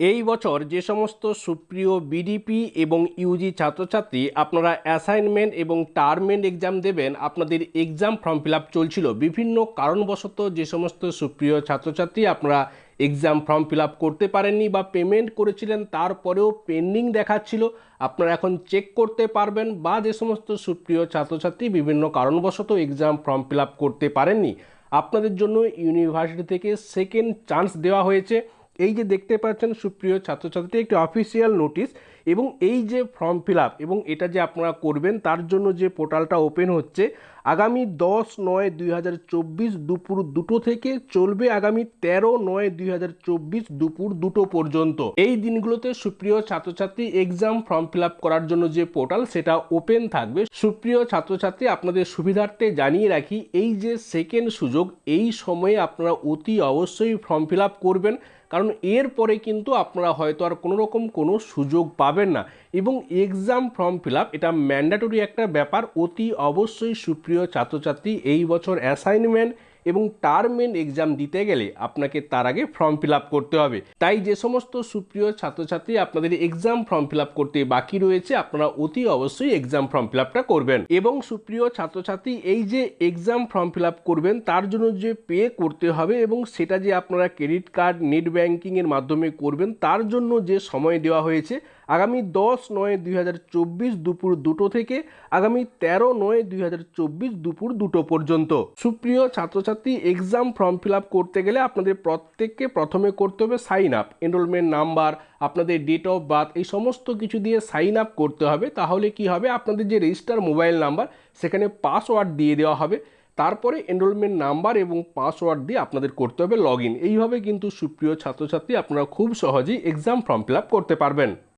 এই বছর যে সমস্ত সুপ্রিয় বিডিপি এবং ইউজি ছাত্রছাত্রী আপনারা অ্যাসাইনমেন্ট এবং টার্মেন্ট এক্সাম দেবেন, আপনাদের এক্সাম ফর্ম ফিল চলছিল। বিভিন্ন কারণবশত যে সমস্ত সুপ্রিয় ছাত্রছাত্রী আপনারা এক্সাম ফর্ম ফিল করতে পারেননি বা পেমেন্ট করেছিলেন, তারপরেও পেন্ডিং দেখাচ্ছিল। আপনারা এখন চেক করতে পারবেন বা যে সমস্ত সুপ্রিয় ছাত্রছাত্রী বিভিন্ন কারণবশত এক্সাম ফর্ম ফিল করতে পারেননি। আপনাদের জন্য ইউনিভার্সিটি থেকে সেকেন্ড চান্স দেওয়া হয়েছে। এই যে দেখতে পাচ্ছেন সুপ্রিয় ছাত্রছাত্রী, একটি অফিসিয়াল নোটিশ এবং এই যে ফর্ম ফিল আপ এবং এটা যে আপনারা করবেন, তার জন্য যে পোর্টালটা ওপেন হচ্ছে আগামী দশ নয় দুই হাজার চব্বিশ দুপুর দুটো থেকে চলবে আগামী তেরো নয় দুই হাজার চব্বিশ দুপুর দুটো পর্যন্ত। এই দিনগুলোতে সুপ্রিয় ছাত্রছাত্রী এক্সাম ফর্ম ফিল করার জন্য যে পোর্টাল সেটা ওপেন থাকবে। সুপ্রিয় ছাত্রছাত্রী, আপনাদের সুবিধার্থে জানিয়ে রাখি, এই যে সেকেন্ড সুযোগ, এই সময়ে আপনারা অতি অবশ্যই ফর্ম ফিল করবেন। কারণ এরপরে কিন্তু আপনারা হয়তো আর কোনো রকম কোনো সুযোগ পাবেন না। এবং এক্সাম ফর্ম ফিল আপ এটা ম্যান্ডাটরি একটা ব্যাপার, অতি অবশ্যই সুপ্রিয় ছাত্রছাত্রী, এই বছর অ্যাসাইনমেন্ট এবং টার্মেন্ট এক্সাম দিতে গেলে আপনাকে তার আগে ফর্ম ফিল করতে হবে। তাই যে সমস্ত সুপ্রিয় ছাত্রছাত্রী আপনাদের এক্সাম ফর্ম ফিল করতে বাকি রয়েছে, আপনারা অতি অবশ্যই এক্সাম ফর্ম ফিল করবেন। এবং সুপ্রিয় ছাত্রছাত্রী, এই যে এক্সাম ফর্ম ফিল করবেন, তার জন্য যে পে করতে হবে এবং সেটা যে আপনারা ক্রেডিট কার্ড নেট ব্যাঙ্কিংয়ের মাধ্যমে করবেন, তার জন্য যে সময় দেওয়া হয়েছে আগামী দশ নয় দুই হাজার চব্বিশ দুপুর দুটো থেকে আগামী তেরো নয় দুই হাজার চব্বিশ দুপুর দুটো পর্যন্ত। সুপ্রিয় ছাত্রছাত্রী এক্সাম ফর্ম ফিল আপ করতে গেলে আপনাদের প্রত্যেককে প্রথমে করতে হবে সাইন আপ এনরোলমেন্ট নাম্বার আপনাদের ডেট অফ বার্থ এই সমস্ত কিছু দিয়ে সাইন আপ করতে হবে। তাহলে কি হবে? আপনাদের যে রেজিস্টার মোবাইল নাম্বার সেখানে পাসওয়ার্ড দিয়ে দেওয়া হবে। তারপরে এনরোলমেন্ট নাম্বার এবং পাসওয়ার্ড দিয়ে আপনাদের করতে হবে লগ ইন এইভাবে কিন্তু সুপ্রিয় ছাত্রছাত্রী, আপনারা খুব সহজেই এক্সাম ফর্ম ফিল করতে পারবেন।